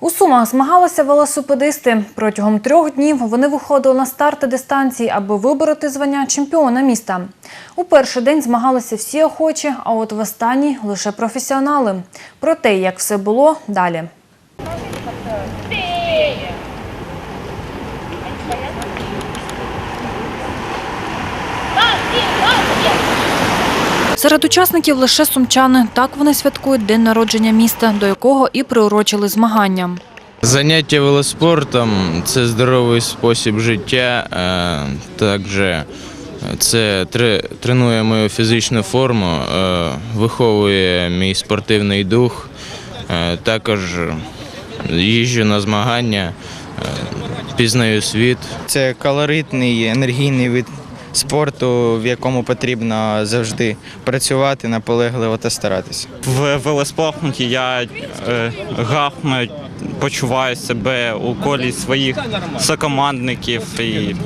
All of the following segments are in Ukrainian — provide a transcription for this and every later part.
У Сумах змагалися велосипедисти. Протягом трьох днів вони виходили на старти дистанції, аби вибороти звання чемпіона міста. У перший день змагалися всі охочі, а от в останній лише професіонали. Про те, як все було, далі. Серед учасників лише сумчани. Так вони святкують день народження міста, до якого і приурочили змагання. Заняття велоспортом це здоровий спосіб життя. е, Також це тре- тренує мою фізичну форму, е, виховує мій спортивний дух. Е, Також їжджу на змагання, пізнаю світ. Це колоритний енергійний вид спорту, в якому потрібно завжди працювати наполегливо та старатися. В велоспорті я е, гарно почуваю себе у колі своїх сокомандників і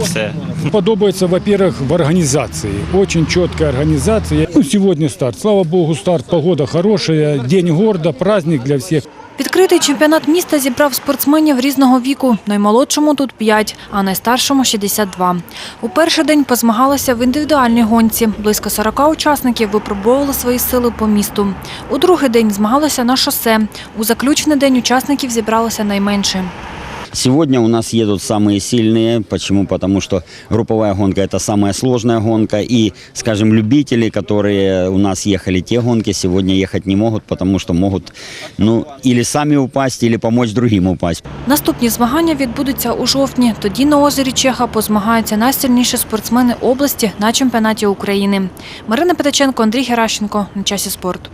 все. Подобается, во-первых, в организации. Очень четкая организация. Ну, сегодня старт. Слава богу, старт. Погода хорошая. День города, праздник для всех. Відкритий чемпіонат міста зібрав спортсменів різного віку. Наймолодшому тут 5, а найстаршому 62. У перший день позмагалися в індивідуальній гонці. Близько 40 учасників випробовували свої сили по місту. У другий день змагалися на шосе. У заключний день учасників зібралося найменше. Сегодня у нас едут самые сильные. Почему? Потому что групповая гонка – это самая сложная гонка. И, скажем, любители, которые у нас ехали те гонки, сегодня ехать не могут, потому что могут ну, или сами упасть, или помочь другим упасть. Наступні змагання відбудуться у жовтні. Тоді на озері Чеха позмагаються найсильніші спортсмени області на чемпіонаті України. Марина Петаченко, Андрій Геращенко. На часі спорту.